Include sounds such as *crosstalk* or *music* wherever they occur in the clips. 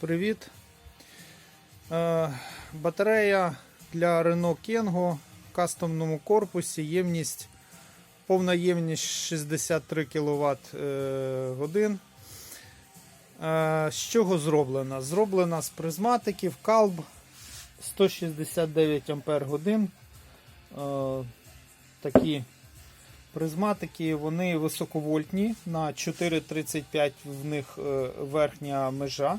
Привіт. Е, батарея для Renault Kengo в кастомному корпусі. Ємність, повна ємність 63 кВт е, годин. Е, з чого зроблена? Зроблена з призматиків Calb 169 Ампер годин. Такі призматики, вони високовольтні, на 4,35 в них верхня межа.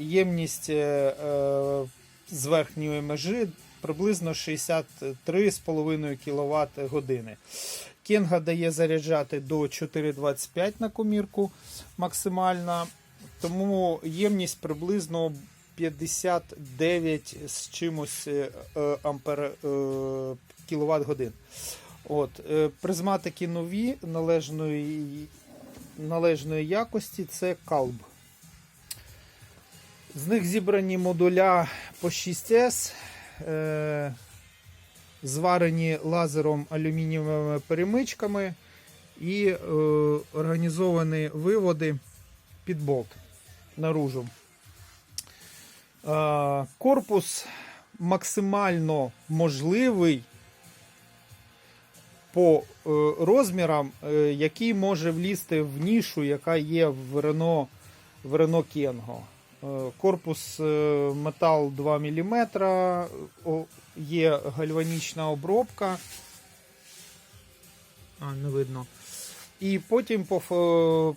Ємність е, е, з верхньої межі приблизно 63,5 кВт години. Кенга дає заряджати до 4,25 на комірку максимальна, тому ємність приблизно 59 з чимось е, ампер кіловат годин. От, призматики нові належної, належної якості це Calb. З них зібрані модуля по 6С, е, зварені лазером алюмінієвими перемичками і е, організовані виводи під болт наружу. Е, корпус максимально можливий по е, розмірам, е, який може влізти в нішу, яка є в Renault, в Renault Kengo. Е, Корпус е, метал 2 мм, є гальванічна обробка. А, не видно. І потім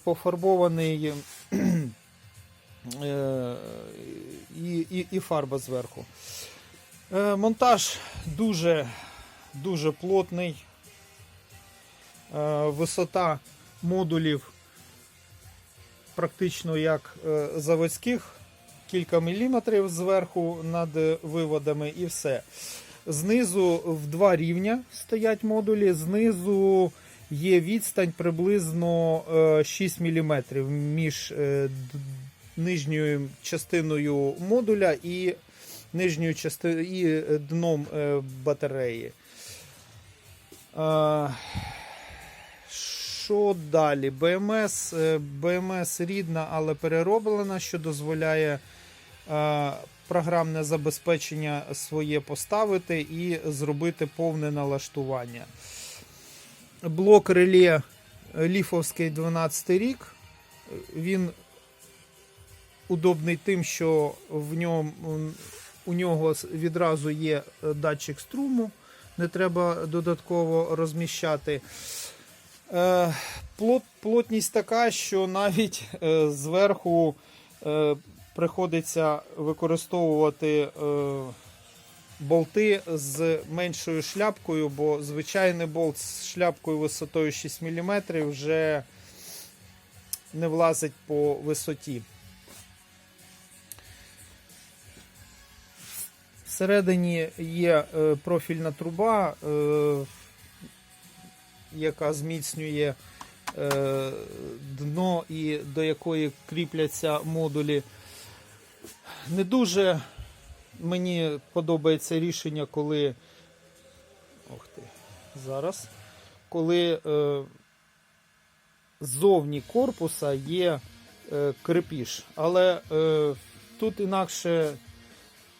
пофарбований е, і, і, і фарба зверху. Монтаж дуже, дуже плотний. Висота модулів практично як е, заводських, кілька міліметрів зверху над виводами і все. Знизу в два рівня стоять модулі, знизу є відстань приблизно е, 6 мм між е, нижньою частиною модуля і нижньою частиною і е, дном е, батареї. Е, Що далі? БМС, е, БМС рідна, але перероблена, що дозволяє е, програмне забезпечення своє поставити і зробити повне налаштування. Блок реле ліфовський 12 рік. Він удобний тим, що в ньому, у нього відразу є е, датчик струму, не треба додатково розміщати. Е, плот, плотність така, що навіть е, зверху е, приходиться використовувати болти з меншою шляпкою, бо звичайний болт з шляпкою висотою 6 мм вже не влазить по висоті. Всередині є профільна труба, яка зміцнює е, дно і до якої кріпляться модулі. Не дуже мені подобається рішення, коли. Ох ти, зараз. Коли е, ззовні корпуса є е, крепіж. Але е, тут інакше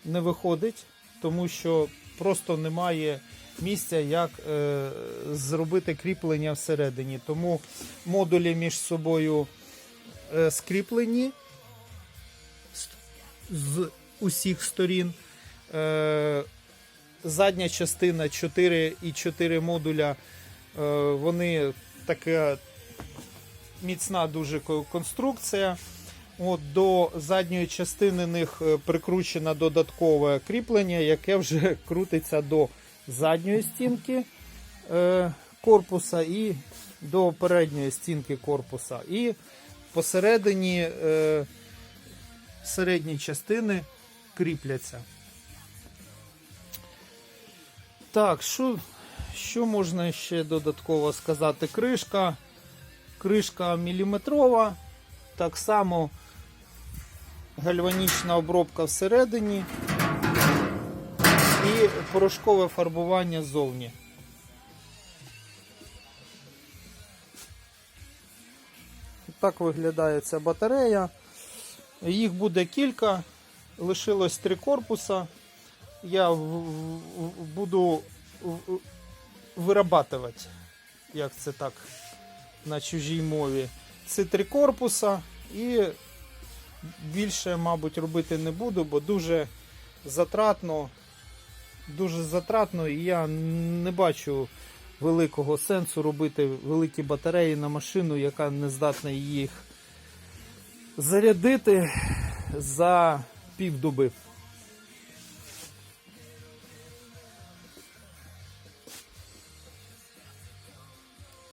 не виходить, тому що просто немає місця, як е, зробити кріплення всередині. Тому модулі між собою е, скріплені з- усіх сторін. Е, задня частина 4 і 4 модуля, е, вони така міцна дуже конструкція. От До задньої частини них е, прикручено додаткове кріплення, яке вже *laughs* крутиться до задньої стінки е, корпуса і до передньої стінки корпуса. І посередині е, середні частини кріпляться. Так, що, що можна ще додатково сказати? Кришка. Кришка міліметрова. Так само гальванічна обробка всередині і порошкове фарбування ззовні. Так виглядає ця батарея. Їх буде кілька, лишилось три корпуса. Я буду вирабатувати, як це так на чужій мові. Це три корпуса і більше, мабуть, робити не буду, бо дуже затратно. Дуже затратно, і я не бачу великого сенсу робити великі батареї на машину, яка не здатна їх зарядити за півдоби.